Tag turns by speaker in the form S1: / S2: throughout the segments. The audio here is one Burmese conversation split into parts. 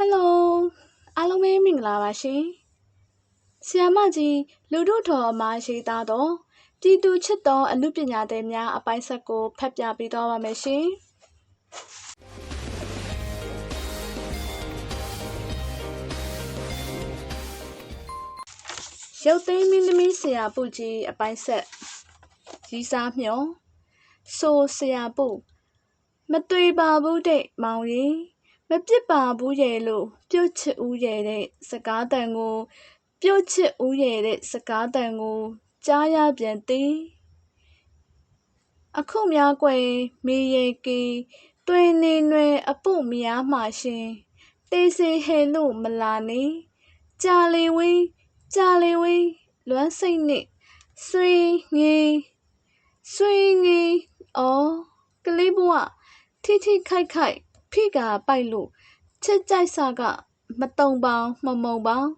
S1: ဟယ်လိုအားလုံးပဲမင်္ဂလာပါရှင်ဆီယမကြီးလူတို့တော်အမရှိသားတော့ပြည်သူချစ်တော်အမှုပညာသည်များအပိုင်းဆက်ကိုဖတ်ပြပေးသွားပါမယ်ရှင်ရုပ်သိမ်းမင်းသမီးဆရာပုကြီးအပိုင်းဆက်ရီးစားမျောဆိုဆရာပုမတွေ့ပါဘူးတဲ့မောင်ရင် မပြစ်ပါဘူးရဲ့လို့ပြုတ်ချစ်ဦးရဲ့တဲ့စကားတန်ကို ပြုတ်ချစ်ဦးရဲ့တဲ့စကားတန်ကိုကြားရပြန်သည်အခုများကွယ်မေရေကီတွင်နေနွယ်အပုတ်များမှရှင်တေးစေဟဲလို့မလာနေကြာလေဝင်းကြာလေဝင်းလွမ်းစိတ်နဲ့ဆွေငေဆွေငေအော်ကလေးဘဝထိထိခိုက်ခိုက် ဖိကာပိုက်လို့ချစ်ကြိုက်စားကမတုံပေါင်းမမုံပေါင်း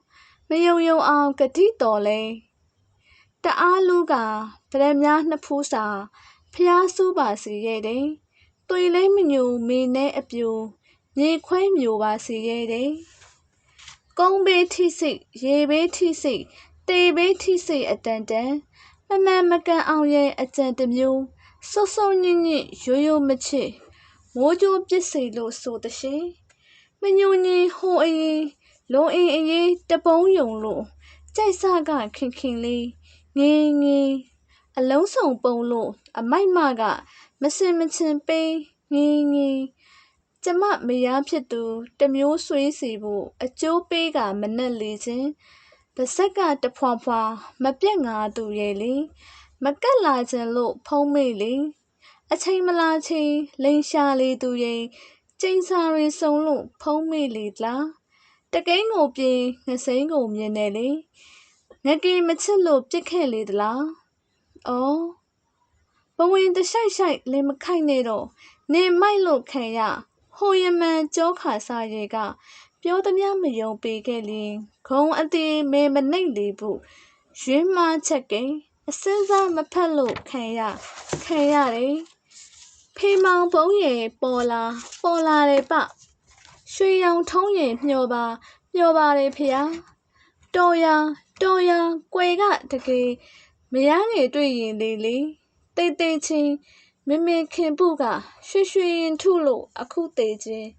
S1: မယုံယုံအောင်ကတိတော်လဲတအားလူကဗရမများနှစ်ဖူးစာဖျားဆူးပါစီရဲ့တဲ့သွေလေးမညူမေနဲ့အပြူမြေခွဲမျိုးပါစီရဲ့တဲ့ကုန်းဘေးထိစိတ်ရေဘေးထိစိတ်တေဘေးထိစိတ်အတန်တန်မမှန်မကန်အောင်ရဲ့အကြံတစ်မျိုးစွတ်စွတ်ညစ်ညစ်ရိုးရိုးမချစ် မိုးကြိုးပစ်စေလို့ဆိုတရှင်မညူညင်ဟိုအေးလုံးအင်းအေးတပုံးယုံလို့ကြိုက်စကခင်ခင်လေးငင်းငင်းအလုံးစုံပုံလို့အမိုက်မကမစင်မချင်ပေးငင်းငင်းကျမမယားဖြစ်သူတမျိုးဆွေးစီဖို့အကျိုးပေးကမနဲ့လေခြင်းပါဇက်ကတဖွာဖွာမပြက်ငါသူရဲ့လေမကက်လာခြင်းလို့ဖုံးမိလေ အချိန်မလာချင်းလိန်ရှာလေသူရဲ့ကျင်းစာရီစုံလို့ဖုံးမိလေလားတကိန်းကိုပြင်းငစိမ့်ကိုမြင်တယ်လေငကီမချစ်လို့ပြစ်ခဲ့လေသလားအော်ဘဝင်တရှိုက်ရှိုက်လင်မခိုက်နဲ့တော့နေမိုက်လို့ခံရဟိုယမန်ကြောခါစားရေက ပြောသမျှမယုံပေခဲ့လင်ခုံအသေးမဲမနှိမ့်လေဘူးရွှင်းမချက်ကိန်းအစင်းစားမဖက်လို့ခံရခံရတယ် ဖေမောင်ဘုံရယ်ပေါ်လာပေါ်လာတယ်ပရွှေရောင်ထုံးရင်မျောပါမျောပါတယ်ဖျားတော်ရတော်ရကွယ်ကတကယ်မရငယ်တွေ့ရင်လေလေတိတ်တိတ်ချင်းမမခင်ပုကရွှေရွှေရင်ထုလို့အခုသေးချင်း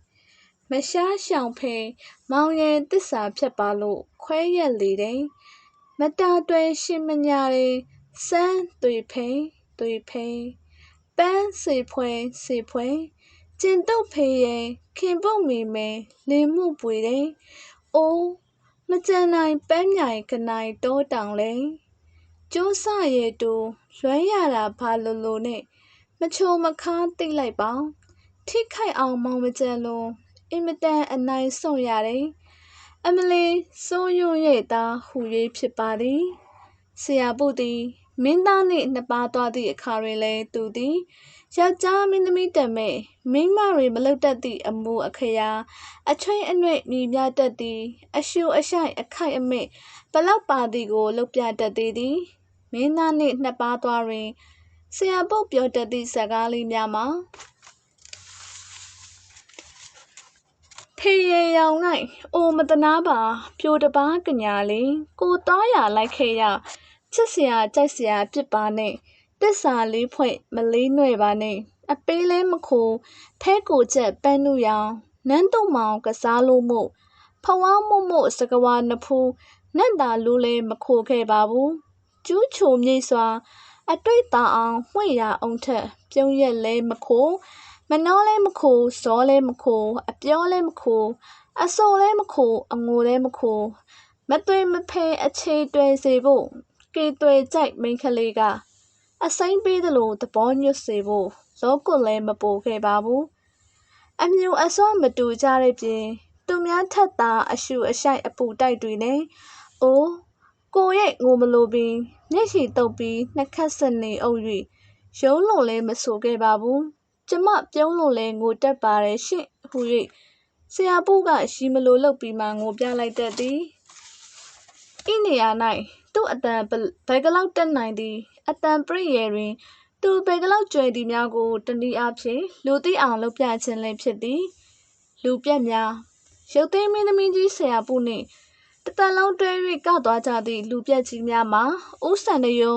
S1: မရှားရှောင်ဖေးမောင်ရင်တစ္ဆာဖြတ်ပါလို့ခွဲရက်လေတယ်မတာတွယ်ရှင်မညာတွေစမ်းသွေဖိန်သွေဖိန် ပန်းစေဖွဲစေဖွဲကျင်တုတ်ဖေးရဲ့ခင်ပုတ်မီမဲလင်းမှုပွေတယ်။အိုးမကြံနိုင်ပန်းမြိုင်ကနိုင်တောတောင်လေကျိုးဆရဲ့တူလွမ်းရတာဘာလို့လို့နဲ့မချိုမခါသိလိုက်ပါထိခိုက်အောင်မောင်မကြံလို့အင်မတန်အနိုင်ဆုံးရတယ်အမလီစိုးရွရဲ့သားဟူ၍ဖြစ်ပါသည်ဆရာပုသည် မင်းသားနှင့်နှစ်ပါးသွားသည့်အခါတွင်လည်းသူသည်ယောက်ျားမင်းသမီးတမဲ့မိန်းမတွေမလုပ်တတ်သည့်အမှုအခရာအချွင်းအနှွဲ့မြည်ပြတတ်သည်အရှူအရှိုက်အခိုက်အမစ်ဘလောက်ပါသည်ကိုလုပ်ပြတတ်သေးသည်မင်းသားနှင့်နှစ်ပါးသွားတွင်ဆရာပုတ်ပြောတတ်သည့်စကားလေးများမှာဖေးရရောင်၌အိုမတနာပါပြိုတပားကညာလေးကိုသားရလိုက်ခဲ့ရ ချစ်စရာကြိုက်စရာပြစ်ပါနဲ့တစ္ဆာလေးဖွဲ့မလေးနွယ်ပါနဲ့အပေးလဲမခိုးဖဲကိုချက်ပန်းနုရောင်နန်းတုံမောင်ကစားလို့မို့ဖဝါမို့မို့စကဝါနဖူးနတ်တာလူလဲမခိုးခဲ့ပါဘူးကျူးချိုမြိတ်စွာ အတွေ့တာအောင်မှွေရအောင်ထက်ပြုံးရက်လဲမခိုးမနှောလဲမခိုးဇောလဲမခိုးအပြောလဲမခိုးအစောလဲမခိုးအငိုလဲမခိုးမသွေးမဖဲအခြေတွယ်စေဖို့ ကေတွယ်ကြိုက်မိန်ကလေးကအစိမ့်ပေးသလိုသဘောညွတ်စေဖို့လောကွလည်းမပိုခဲ့ပါဘူးအမြူအစွမ်းမတူကြတဲ့ပြင်သူများထက်သာအရှူအရှိုက်အပူတိုက်တွေနဲ့အိုးကိုရဲ့ငိုမလိုပင်မျက်ရှိတုပ်ပြီးနှစ်ခတ်စနေအုပ်၍ရုံးလုံးလည်းမဆိုခဲ့ပါဘူးကျမပြုံးလို့လည်းငိုတတ်ပါတယ်ရှင့်ဟူ၍ဆရာပုကရှိမလိုလုပ်ပြီးမှငိုပြလိုက်တတ်သည်ဤနေရာ၌ သူ့အတန်ဘယ်ကလောက်တက်နိုင်သည် အတန်ပရိယေတွင် သူဘယ်ကလောက်ကြွယ်သည်များကို တနည်းအားဖြင့် လူသိအောင်လုပ်ပြခြင်းလည်းဖြစ်သည်လူပြက်များရုပ်သိမ်းမင်းသမီးကြီးဆရာပူနှင့်တသက်လုံးတွဲ၍ကောက်သွားကြသည့်လူပြက်ကြီးများမှာဦးစံတယုံ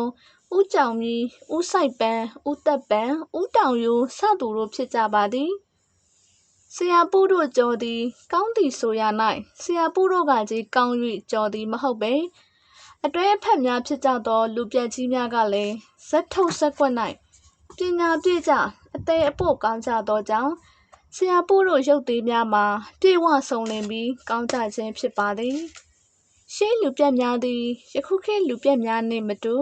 S1: ဦးကြောင်မီဦးဆိုင်ပန်းဦးသက်ပန်းဦးတောင်ယိုစသူတို့ဖြစ်ကြပါသည်ဆရာပူတို့ကြော်သည် ကောင်းသည်ဆိုရ၌ဆရာပူတို့ကကြီးကောင်း၍ကြော်သည်မဟုတ်ပေ အတွဲဖက်များဖြစ်ကြသော လူပြက်ကြီးများကလည်းဇက်ထုတ်ဇက်ကွက်၌ပညာပြည့်ကြအသေးအပို့ကောင်းကြသောကြောင့် ဆရာပူတို့ရုပ်သေးများမှာ ပြေဝဆုံးလင်ပြီး ကောင်းကြခြင်းဖြစ်ပါသည်ရှေးလူပြက်များသည် ယခုခေတ်လူပြက်များနှင့်မတူ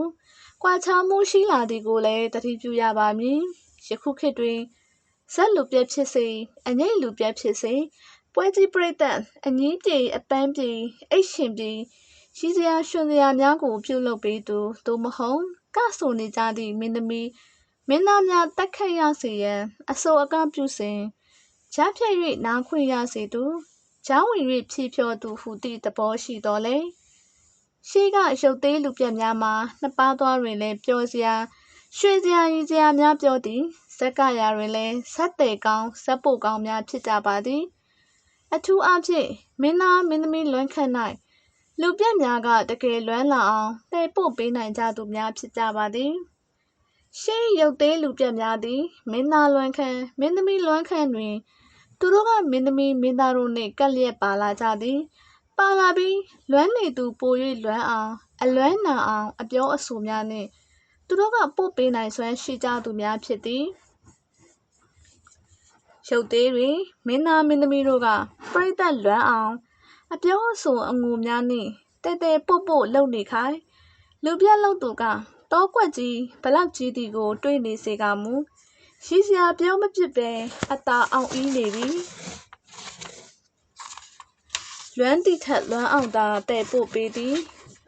S1: ကွာခြားမှုရှိလာသည်ကိုလည်းတတိပြုရပါမည်ယခုခေတ်တွင်ဇက်လူပြက်ဖြစ်စေအငိတ်လူပြက်ဖြစ်စေပွဲကြီးပြိတ္တအငင်းပြေအပန်းပြေအိတ်ရှင်ပြေ ရှိစရာရှင်စရာများကိုပြုလုပ်ပေးသူသို့မဟုတ်ကဆိုနေကြသည့်မင်းသမီးမင်းသားများတက်ခတ်ရစေရန်အဆိုအကပြုစဉ်ဂျားဖြည့်၍နားခွင့်ရစေသူဂျားဝင်၍ဖြည့်ဖြောသူဟူသည့်သဘောရှိတော်လေရှေးကရုပ်သေးလူပြက်များမှာနှစ်ပါးသွားတွင်လည်းပြောစရာရွှေစရာရည်စရာများပြောသည်ဇက်ကရာတွင်လည်းဆက်တဲ့ကောင်းဇက်ပုတ်ကောင်းများဖြစ်ကြပါသည်အထူးအဖြင့်မင်းသားမင်းသမီးလွမ်းခတ်၌ လူပြက်များက တကယ်လွမ်းလာအောင်တည်ပို့ပေးနိုင်ကြသူများဖြစ်ကြပါသည်ရှေးရုပ်သေးလူပြက်များသည် မင်းသားလွမ်းခန့်မင်းသမီးလွမ်းခန့်တွင် သူတို့ကမင်းသမီးမင်းသားတို့နှင့်ကပ်လျက်ပါလာကြသည် ပါလာပြီးလွမ်းနေသူပို၍လွမ်းအောင် အလွမ်းနာအောင် အပြောအဆိုများနှင့် သူတို့ကပို့ပေးနိုင်စွမ်းရှိကြသူများဖြစ်သည်ရုပ်သေးတွင်မင်းသားမင်းသမီးတို့ကပြိသက်လွမ်းအောင် အပြောအဆိုအငိုများနှင့်တဲတဲပို့ပို့လုံနေခိုင်လူပြက်လုံသူကတောကွက်ကြီးဘလောက်ကြီးသည်ကို တွေးနေစေကမူရှိစရာပြောမဖြစ်ပဲအသာအောင်အီးနေပြီလွမ်းတိထက်လွမ်းအောင်သာတဲ့ပို့ပေးသည်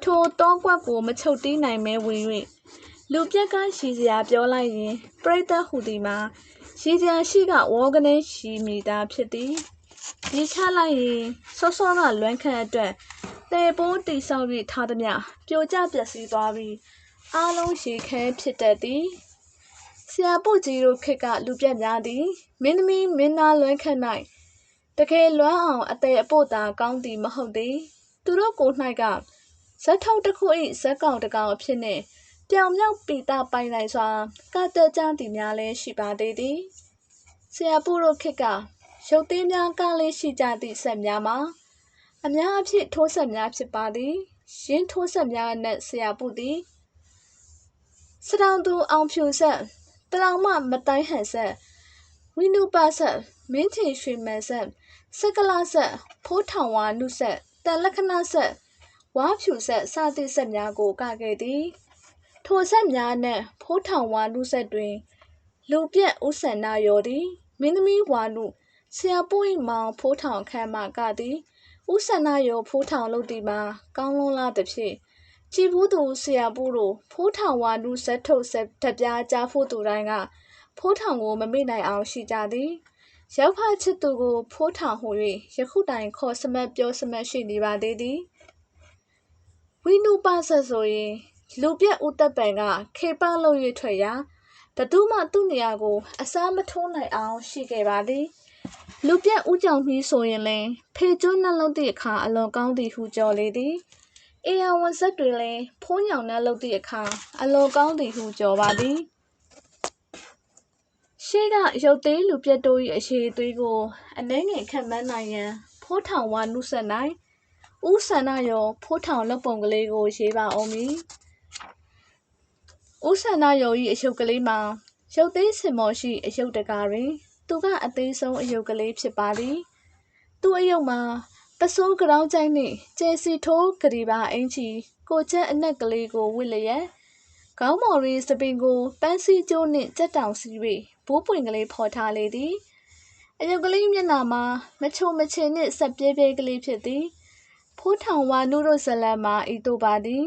S1: ထိုတောကွက်ကိုမချုပ်တီးနိုင်မဲဝင်၍လူပြက်ကရှိစရာပြောလိုက်ရင်ပြိတ္တဟူသည်မှာရှိစရာရှိကဝေါကနေရှိမိတာဖြစ်သည် ဒီချလိုက်ရင်စောစောကလွမ်းခန့်အတွက်တဲပိုးတိဆောက်၍ထားသည်များပြိုကျပျက်စီးသွားပြီးအားလုံးရေခဲဖြစ်တတ်သည်ဆရာပုတ်ကြီးတို့ခက်ကလူပြက်များသည်မင်းသမီးမင်းသားလွမ်းခန့်၌တကယ်လွမ်းအောင်အသေးအပို့သာကောင်းသည်မဟုတ်သည်သူတို့ကို၌ကဇက်ထုတ်တစ်ခု၏ဇက်ကောင်တကောင်အဖြစ်နှင့်ပြောင်မြောက်ပီတာပိုင်နိုင်စွာကတက်ကြသည်များလည်းရှိပါသေးသည်ဆရာပုတို့ခက်က ရုပ်သေးများကလေးရှိကြသည့်ဆက်များမှာ အများအဖြစ်ထိုးဆက်များဖြစ်ပါသည်ရင်းထိုးဆက်များနဲ့ဆရာပုသည် စတောင်သူအောင်ဖြူဆက်တလောင်မမတိုင်းဟန်ဆက်ဝိနုပဆက် မင်းချေရွှေမန်ဆက် စကလဆက် ဖိုးထောင်ဝါနုဆက်တန်လက္ခဏဆက် ဝါဖြူဆက် စသည့်ဆက်များကို ကခဲ့သည် ထိုဆက်များနှင့်ဖိုးထောင်ဝါနုဆက်တွင် လူပြက်ဥဆန္နာယောသည် မင်းသမီးဝါနု ဆရာပွင့်မောင်ဖိုးထောင်ခမ်းမကသည်ဥဆန္နာယောဖိုးထောင်လုပ်သည်မှာကောင်းလွန်လာသည်ဖြင့်ကြည်ဘူးသူဆရာပူတို့ဖိုးထောင်ဝါနုဇက်ထုတ်ဆက်တပြားကြားဖို့သူတိုင်းကဖိုးထောင်ကိုမမေ့နိုင်အောင်ရှိကြသည်ရောက်ဖချစ်သူကိုဖိုးထောင်ဟူ၍ယခုတိုင်ခေါ်စမတ်ပြောစမတ်ရှိနေပါသေးသည်ဝိနုပဆက်ဆိုရင်လူပြက်ဦးသက်ပံကခေပလို့၍ထွက်ရာဘသူမှသူ့နေရာကိုအစားမထိုးနိုင်အောင်ရှိခဲ့ပါသည် လူပြက်ဦးကြောင်ပြီးဆိုရင်လည်းဖေကျွန်းနှလုံးသည့်အခါအလွန်ကောင်းသည်ဟုကြော်လေသည်အေယဝန်ဆက်တွေလည်းဖိုးညောင်နှလုံးသည့်အခါအလွန်ကောင်းသည်ဟုကြော်ပါသည်ရှေ့ကရုပ်သေးလူပြက်တို့၏အရှိသွေးကိုအနှဲငယ်ခံမှန်းနိုင်ရန်ဖိုးထောင်ဝါနုဆက်၌ဦးဆန္ဒရောဖိုးထောင်လက်ပုံကလေးကိုရေးပါအောင်မည်ဦးဆန္ဒရော၏အယုတ်ကလေးမှာရုပ်သေးစင်မော်ရှိအယုတ်တကားတွင် သူကအသေးဆုံးအယုတ်ကလေးဖြစ်ပါသည်သူအယုတ်မှာပစိုးကြောင်းကျိုင်းနှင့်ကျဲစီထိုးကလေးပါအင်ချီကိုချက်အနက်ကလေးကိုဝစ်လျက်ခေါင်းမော်ရီစပင်ကိုပန်းစည်းကျိုးနှင့်ကြက်တောင်စီ၍ဘိုးပွင့်ကလေးဖော်ထားလေသည်အယုတ်ကလေးမျက်နှာမှာမချုံမချင်နှင့်ဆက်ပြဲပြဲကလေးဖြစ်သည်ဖိုးထောင်ဝါနုတို့ဇလန်မှာဤတို့ပါသည်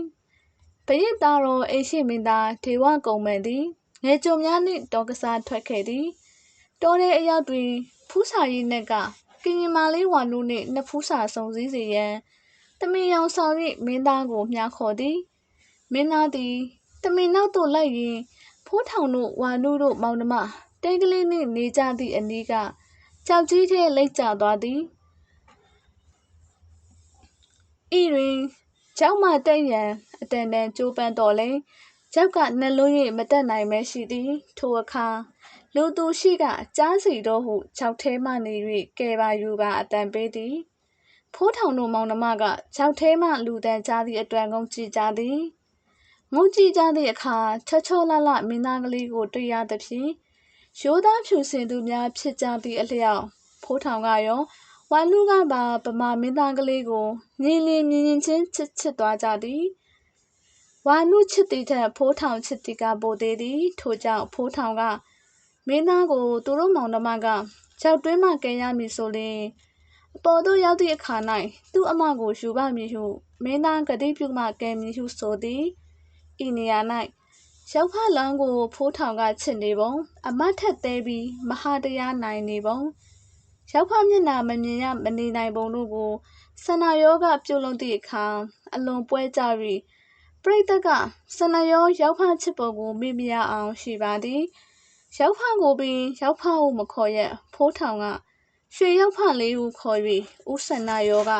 S1: ပရိသတော်အိရှိမင်းသားဒေဝကုံမန်သည်ငယ်ကြုံများနှင့်တောကစားထွက်ခဲ့သည် တောထဲအရောက်တွင် ဖူးစာရည်နှက်က ကရင်မာလေးဝါနုနှင့်နှစ်ဖူးစာစုံစည်းစေရန်တမင်ရောင်ဆောင်၍မင်းသားကိုမြှားခေါ်သည် မင်းသားသည်တမင်နောက်သို့လိုက်ရင်ဖိုးထောင်တို့ဝါနုတို့ မောင်နှမ တိတ်ကလေးနှင့် နေကြသည့်အနီးကကြောက်ကြီးထဲ လိတ်ကျသွားသည် ဤတွင်ကျောက်မှတက်ရန် အတန်တန်ကြိုးပမ်းတော်လဲကျောက်ကနှလုံး၍မတက်နိုင်မဲရှိသည် ထိုအခါ လူသူရှိက ကြားစီတော့ဟုခြောက်ထဲမှနေ၍ကဲပါယူပါအတန်ပေးသည်ဖိုးထောင်တို့မောင်နှမကခြောက်ထဲမှလူတန်ကြားသည့်အတွက်ငုံကြည့်ကြသည်ငုံကြည့်ကြသည့်အခါချောချောလလမင်းသားကလေးကိုတွေ့ရသဖြင့်ရိုးသားဖြူစင်သူများဖြစ်ကြသည့်အလျောက်ဖိုးထောင်ကရောဝါလူကပါပမာမင်းသားကလေးကိုငင်းလင်းမြင်မြင်ချင်းချစ်ချစ်သွားကြသည်ဝါနုချစ်သည်ထက်ဖိုးထောင်ချစ်သည်ကပိုသေးသည်ထို့ကြောင့်ဖိုးထောင်က မင်းသားကိုသူတို့မောင်နှမကကြောက်တွင်းမှကဲရမည်ဆိုလျှင်အပေါ်သို့ရောက်သည့်အခါ၌သူ့အမကိုယူပါမည်ဟုမင်းသားကတိပြုမှကဲမည်ဟုဆိုသည်ဤနေရာ၌ရောက်ဖလောင်းကိုဖိုးထောင်ကချစ်နေပုံအမတ်ထက်သေးပြီးမဟာတရားနိုင်နေပုံရောက်ဖမျက်နာမမြင်ရမနေနိုင်ပုံတို့ကိုဆန္ဒယောဂပြုတ်လုံးသည့်အခါအလွန်ပွဲကြ၍ပရိသတ်ကဆန္ဒယောရောက်ဖချစ်ပုံကိုမေ့မရအောင်ရှိပါသည် ရောက်ဖကိုပင်ရောက်ဖဟုမခေါ်ရဖိုးထောင်ကရွှေရောက်ဖလေးဟုခေါ်၍ဦးဆန္ဒယောက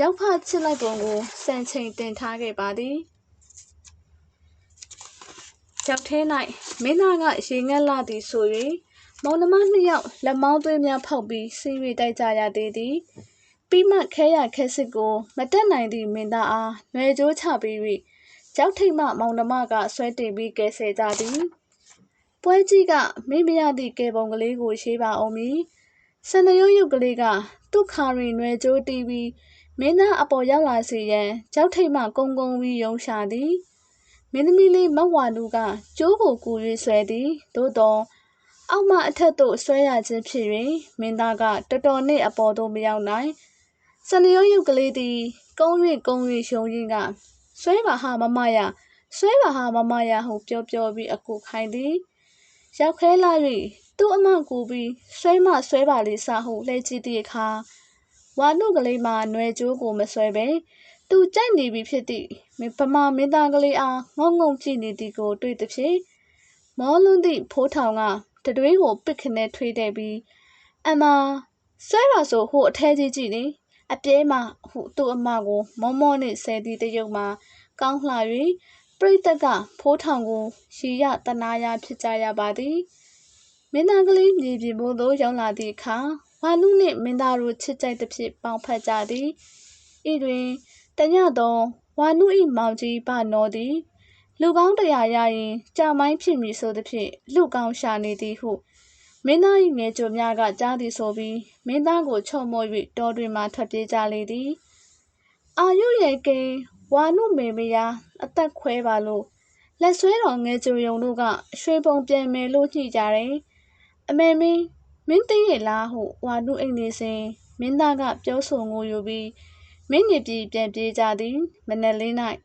S1: ရောက်ဖချစ်လိုက်ပုံကိုစံချိန်တင်ထားခဲ့ပါသည်ရောက်ထဲ၌မင်းသားကရေငက်လာသည်ဆို၍မောင်နှမနှစ်ယောက်လက်မောင်းသွေးများဖောက်ပြီးဆေး၍တိုက်ကြရသေးသည်ပြီးမှခဲရခဲစစ်ကိုမတက်နိုင်သည့်မင်းသားအားຫນွယ်ကြိုးချပြီး၍ကြောက်ထိတ်မှမောင်နှမကဆွဲတင်ပြီးကဲဆဲကြသည် ပွဲကြီးကမင်းမရသည့်ကဲပုံကလေးကိုရှိပါအောင်မီစန္ဒရုပ်ရုပ်ကလေးကသူ့ခါရင်ຫນွယ်ကြိုးတီးပြီးမင်းသားအပေါ်ရောက်လာစေရန်ကြောက်ထိတ်မှကုန်းကုန်းပြီးယုံရှာသည်မင်းသမီးလေးမဝါလူကကျိုးကိုကူ၍ဆွဲသည်သို့တော်အောက်မှအထက်သို့ဆွဲရခြင်းဖြစ်၍မင်းသားကတော်တော်နှင့်အပေါ်သို့မရောက်နိုင်စနရုပ်ရုပ်ကလေးသည်ကုန်း၍ကုန်း၍ရှုံရင်းကဆွဲပါဟာမမရဆွဲပါဟာမမရဟုပြောပြောပြီးအကူခိုင်းသည် ရောက်ခဲလာ၍သူ့အမကူပြီးဆွဲမဆွဲပါလေစဟုလှည့်ကြည့်သည့်အခါဝါနုကလေးမှာຫນွယ်ကျိုးကိုမဆွဲပဲသူကြိုက်နေပြီဖြစ်သည့်ဗမာမင်းသားကလေးအားငုံငုံကြည့်နေသည်ကိုတွေ့သည်ဖြင့်မောလွန်းသည့်ဖိုးထောင်ကတတွေးကိုပစ်ခနဲ့ထွေးတဲ့ပြီးအမဆွဲပါဆိုဟိုအထဲကြီးကြည့်နေအပြဲမှဟုသူ့အမကိုမောမောနှင့်ဆဲသည့်တရုပ်မှာကောင်းလှ၍ ပရိသတ်ကဖိုးထောင်ကိုရီရတနာရဖြစ်ကြရပါသည်မင်းသားကလေးမြေပြင်ဘို့သို့ရောက်လာသည့်အခါဝါလူနှင့်မင်းသားတို့ချစ်ကြိုက်သဖြင့်ပေါင်ဖက်ကြသည်ဤတွင်တညသောဝါနု၏မောင်ကြီးပနောသည်လူကောင်းတရားရရင်ကြာမိုင်းဖြစ်မည်ဆိုသဖြင့်လူကောင်းရှာနေသည်ဟုမင်းသား၏ငယ်ကြိုများကကြားသည်ဆိုပြီးမင်းသားကိုချုံမော၍တောတွင်မှထွက်ပြေးကြလေသည်အာယုရဲ့ကင် ဝါနုမေမယာအသက်ခွဲပါလို့လက်ဆွဲတော်ငယ်ကြိုယုံတို့ကရွှေပုံပြန်မယ်လို့ညှိကြတယ်အမေမင်းမင်းသိရဲ့လားဟုဝါနုအိမ်နေစဉ်မင်းသားကပြောဆိုငိုယူပြီးမင်းညစ်ပြီးပြန်ပြေးကြသည်မနက်လေး၌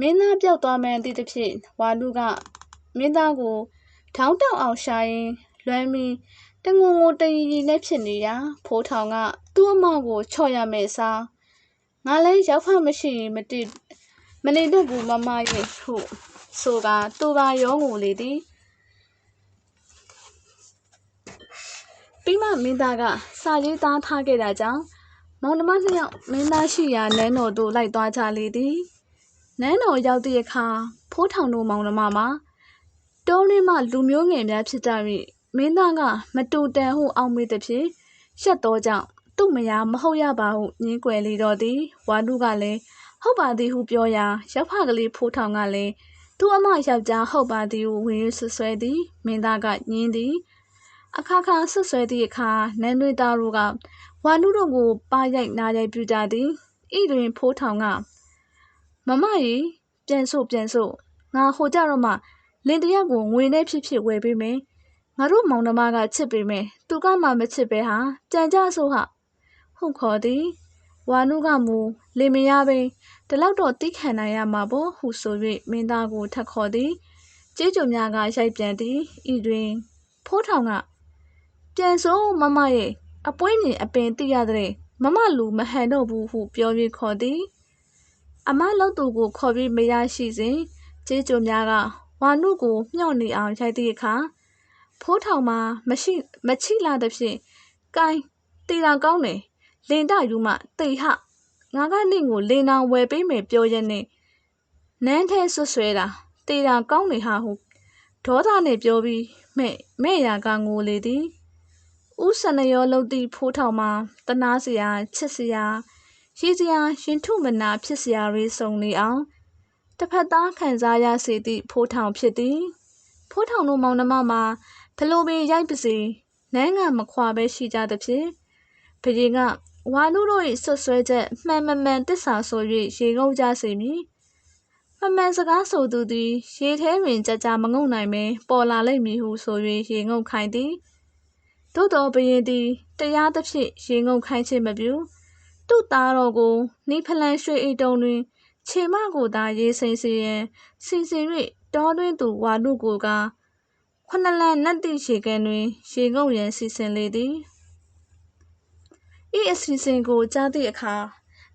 S1: မင်းသားပြောက်သွားမှန်းသိသဖြင့်ဝါလူကမင်းသားကိုထောင်းတောက်အောင်ရှာရင်းလွမ်းပြီးတငုံငုံတရီရီနဲ့ဖြစ်နေရာဖိုးထောင်ကသူ့အမောက်ကိုချော့ရမယ်စား ငါလည်းရောက်ဖမရှိရင်မတိမနေတတ်ဘူးမမရဲ့ဟုဆိုကသူကရောငိုလေသည်ပြီးမှမင်းသားကစာရေးသားထားခဲ့တာကြောင့်မောင်နှမနှစ်ယောက်မင်းသားရှိရာနန်းတော်သို့လိုက်သွားကြလေသည်နန်းတော်ရောက်သည့်အခါဖိုးထောင်တို့မောင်နှမမှာတောရင်းမှလူမျိုးငယ်များဖြစ်ကြ၍မင်းသားကမတူတန်ဟုအောက်မေ့သည်ဖြင့်ရှက်သောကြောင့် သူ့မယားမဟုတ်ရပါဟုညင်းကွယ်လေတော့သည်ဝါနုကလည်းဟုတ်ပါသည်ဟုပြောရာရောက်ဖကလေးဖိုးထောင်ကလည်းသူ့အမယောက်ျားဟုတ်ပါသည်ဟုဝင်ဆွဆွဲသည်မင်းသားကညင်းသည်အခါခါဆွဆွဲသည့်အခါနန်းတွင်သားတို့ကဝါနုတို့ကိုပါရိုက်နာရိုက်ပြကြသည်ဤတွင်ဖိုးထောင်ကမမကြီးပြန်ဆို့ပြန်ဆို့ငါဟိုကြတော့မှလင်တယောက်ကိုငွေနဲ့ဖြစ်ဖြစ်ဝယ်ပေးမယ်ငါတို့မောင်နှမကချစ်ပေးမယ်သူကမှမချစ်ပဲဟာကြံကြဆိုးဟာ ဟုတ်ခေါ်သည်ဝါနုကမူလေမရပင်ဒီလောက်တော့တိခံနိုင်ရမှာပေါ့ဟုဆို၍မင်းသားကိုထက်ခေါ်သည်ကျေးကြုံများကရိုက်ပြန်သည်ဤတွင် ဖိုးထောင်ကပြန်ဆိုမမရဲ့အပွင့်မြင်အပင်တိရတဲ့မမလူမဟန်တော့ဘူးဟုပြော၍ခေါ်သည် အမလောက်သူကိုခေါ်ပြီးမရရှိစဉ်ကျေးကြိုများကဝါနုကိုမျှော့နေအောင်ရိုက်သည့်အခါဖိုးထောင်မှာမရှိမချိလာသဖြင့်ကိုင်းတေတာကောင်းတယ် လင်တယူမှတိဟငါကနင့်ကိုလေနောင်ဝယ်ပေးမယ်ပြောရက်နဲ့နန်းထဲဆွဆွဲတာတေတာကောင်းနေဟာဟုဒေါသနဲ့ပြောပြီးမဲ့မဲ့ရာကငိုလေသည်ဥဆနရောလှုပ်သည့်ဖိုးထောင်မှာတနာစရာချစ်စရာရည်စရာရှင်ထုမနာဖြစ်စရာတွေစုံနေအောင်တစ်ဖက်သားခံစားရစေသည့်ဖိုးထောင်ဖြစ်သည်ဖိုးထောင်တို့မောင်နှမမှာဘလို့ပင်ရိုက်ပါစေနန်းကမခွာပဲရှိကြသဖြင့်ဘုရင်က ဝါနုတို့၏ဆွဆွဲချက်မှန်မမှန်တစ္ဆာဆို၍ရေငုပ်ကြစေမည်မမှန်စကားဆိုသူသည်ရေထဲတွင်ကြကြမငုံနိုင်ပဲပေါ်လာလိမ့်မည်ဟုဆို၍ရေငုပ်ခိုင်းသည်သို့တော်ဘရင်သည်တရားသဖြင့်ရေငုပ်ခိုင်းခြင်းမပြုသူ့သားတော်ကိုနိဖလန်ရွှေအိတုံတွင်ခြေမကိုသာရေးစိမ့်စေရန်စီစဉ်၍တောတွင်သူဝါနုကိုကခဏလန်နတ်တိရေကန်တွင်ရေငုပ်ရန်စီစဉ်လေသည် ဤအစီအစဉ်ကိုကြားသည့်အခါ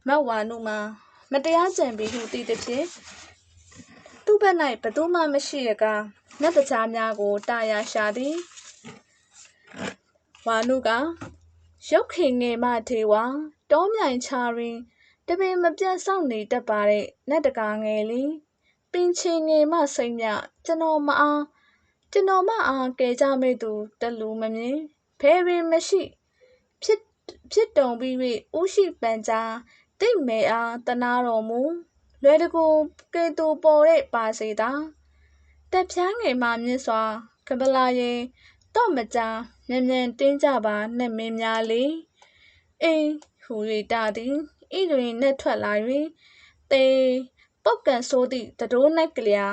S1: မတ်ဝါနုမှာမတရားကြံပြီးဟုသိသည်ဖြင့်သူ့ဘက်၌ဘသူမှမရှိရကနတ်တကြားများကိုတာယာရှာသည်ဝါနုကရုတ်ခင်ငယ်မထေဝါတောမြိုင်ချတွင်တပင်မပြတ်ဆောင်နေတတ်ပါတဲ့နတ်တကာငယ်လီပင်ချင်ငယ်မစိမ့်မြကျွန်တော်မအားကျွန်တော်မအားကဲကြမိသူတလူမမြင်ဖဲပင်မရှိ ဖြစ်ဖြစ်တုံပြီး၍ဥရှိပန်ကြားတိတ်မဲအားတနာတော်မူလွယ်တကူကေတူပေါ်တဲ့ပါစေတာတက်ဖြန်းငယ်မှမြင့်စွာကပလာရင်တော့မကြာမြန်မြန်တင်းကြပါနဲ့မင်းများလေအင်းဟူ၍တာသည်ဤတွင်နှက်ထွက်လာ၍တေပုတ်ကန်ဆိုးသည့်တတိုးနက်ကလျာ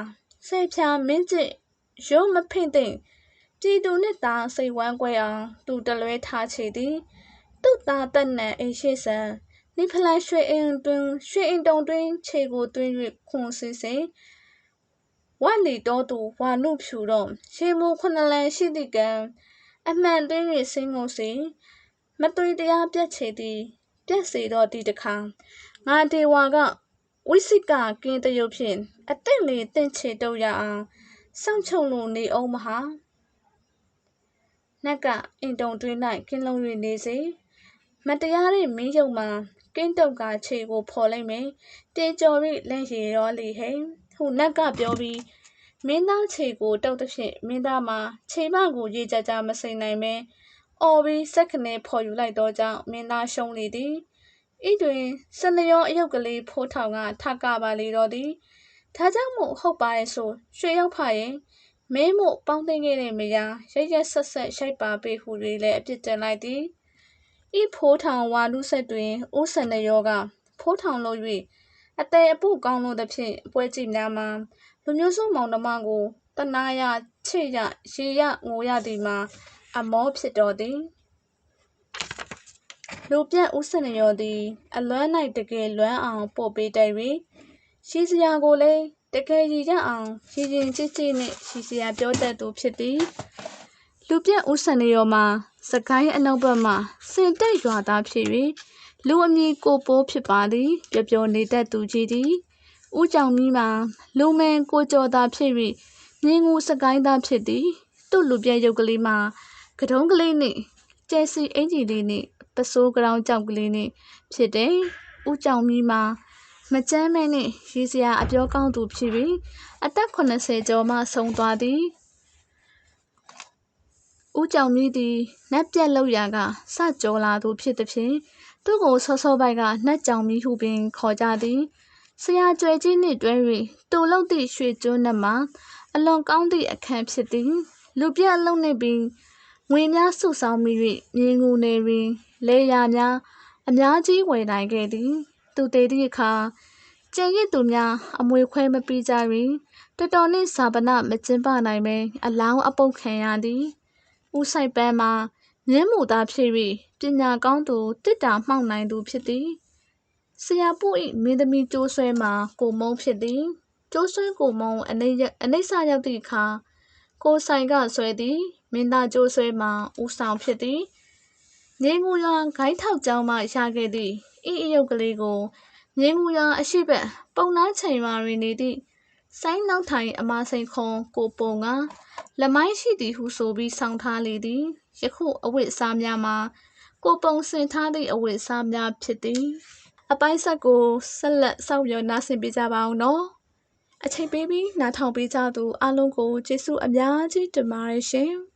S1: ဆေးဖြာမင်းကျင့်ရုံးမဖင့်သိမ့်ပြည်သူနှင့်သားစိတ်ဝမ်းကွဲအောင်သူတလွဲထားချေသည် သူ့သားတက်နံအိရှိဆန်နိဖလန်ရွှေအင်တွင်ရွှေအင်တုံတွင်ခြေကိုတွင်း၍ခွန်စင်စင်ဝတ်လီတော်သူဝါနုဖြူတော့ရှေမူခုနလန်ရှိသည့်ကံအမှန်တွင်း၍ဆင်းငုံစီမသွေတရားပြတ်ချေသည်ပြက်စေတော့ဒီတခါငါဒေဝါကဝိစိကကင်းတရုပ်ဖြင့်အသင့်လေးတင့်ချေတော့ရအောင်စောင့်ချုံလို့နေအောင်မဟာနက်ကအင်တုံတွင်း၌ကင်းလုံး၍နေစေ မတရားတဲ့မင်းယုံမှာကင်းတုတ်ကခြေကိုဖော်လိုက်မယ်တေကျော်၍လက်ရည်ရောလေဟဲ့ဟုနက်ကပြောပြီးမင်းသားခြေကိုတုတ်သဖြင့်မင်းသားမှာခြေမကိုရေကြကြမစိမ့်နိုင်ပဲအော်ပြီးစက်ခနဲဖော်ယူလိုက်တော့ကြောင့်မင်းသားရှုံးလေသည်ဤတွင်စနရောအယုတ်ကလေးဖိုးထောင်ကထကပါလေတော့သည်ဒါကြောင့်မို့ဟုတ်ပါရဲ့ဆိုရွှေရောက်ဖရင်မင်းမို့ပေါင်းသိခဲ့တဲ့မယားရရက်ဆက်ဆက်ရှိုက်ပါပေဟုတွေလည်းအပြစ်တင်လိုက်သည် ဤဖိုးထောင်ဝါလူဆက်တွင်ဥဆန်နယောကဖိုးထောင်လို့၍အသေးအပုကောင်းလို့သဖြင့်ပွဲကြည့်များမှာလူမျိုးစုမောင်နှမကိုတနာရချစ်ရရေရငိုရသည်မှာအမောဖြစ်တော်သည်လူပြတ်ဥဆန်ရောသည် အလွမ်း၌တကယ်လွမ်းအောင်ပို့ပေးတိုက်၍ရှိစရာကိုလည်းတကယ်ရည်ရအောင်ရည်ရင်ချစ်ချစ်နှင့်ရှိစရာပြောတတ်သူဖြစ်သည် လူပြတ်ဥဆန်ရောမှာစကိုင်းအနောက်ဘက်မှစင်တက်ရွာသားဖြစ်၍လူအမည်ကိုပိုးဖြစ်ပါသည်ပျော်ပျော်နေတတ်သူကြီးသည်ဦးကြောင်မီးမှာလူမန်ကိုကျော်သာဖြစ်၍မြင်းငူစကိုင်းသားဖြစ်သည်သူ့လူပြဲရုပ်ကလေးမှာကတုံးကလေးနှင့်ကျဲစီအင်ဂျီလေးနှင့်ပစိုးကရောင်ကြောက်ကလေးနှင့်ဖြစ်တယ်ဦးကြောင်မီးမှာမကျမ်းမဲနှင့်ရေးစရာအပြောကောင်းသူဖြစ်ပြီးအသက်80ကျော်မှဆုံးသွားသည် ဦးကြောင်မီးသည်နတ်ပြက်လောက်ရာကစကြောလာသူဖြစ်သည်ဖြင့်သူ့ကိုဆောဆောပိုက်ကနှက်ကြောင်မီးဟုပင်ခေါ်ကြသည်ဆရာကျွဲကြီးနှင့်တွဲ၍တူလုတ်သည့်ရွှေကျွန်းနှမှာအလွန်ကောင်းသည့်အခန်းဖြစ်သည် လူပြက်လုံးနှင့်ပင်ငွေများစုဆောင်းမိ၍မြေငူနေတွင်လေယာများအများကြီးဝယ်နိုင်ခဲ့သည် သူတည်သည့်အခါကျန်ရစ်သူများအမွေခွဲမပြီးကြတွင်တော်တော်နှင့်စာပနမကျင်းပနိုင်ပဲအလောင်းအပုတ်ခံရသည် ဦးဆိုင်ပန်းမှာမြင်းမူသားဖြစ်၍ပညာကောင်းသူတစ်တာမှောက်နိုင်သူဖြစ်သည်ဆရာပု၏မင်းသမီးကျိုးဆွဲမှာကိုမုံဖြစ်သည်ကျိုးဆွဲကိုမုံအနိအနိစ္စရောက်သည့်အခါကိုဆိုင်ကဆွဲသည်မင်းသားကျိုးဆွဲမှာဦးဆောင်ဖြစ်သည်နေငူရွာဂိုင်းထောက်ကျောင်းမှရခဲ့သည့်ဤအယုတ်ကလေးကိုနေငူရွာအရှိဘက်ပုံနာချိန်ရွာတွင်နေသည့်ဆိုင်းနောက်ထိုင်အမစိန်ခွန်ကိုပုံက လမိုင်းရှိသည်ဟုဆိုပြီးဆောင်းထားလေသည်ယခုအဝိစားများမှာကိုပုံစင်ထားသည့်အဝိစားများဖြစ်သည်အပိုင်းဆက်ကိုဆက်လက်စောင့်မျှော်နားဆင်ပေးကြပါအောင်နော်အချိန်ပေးပြီးနားထောင်ပေးကြသူအားလုံးကိုကျေးဇူးအများကြီးတင်ပါတယ်ရှင်။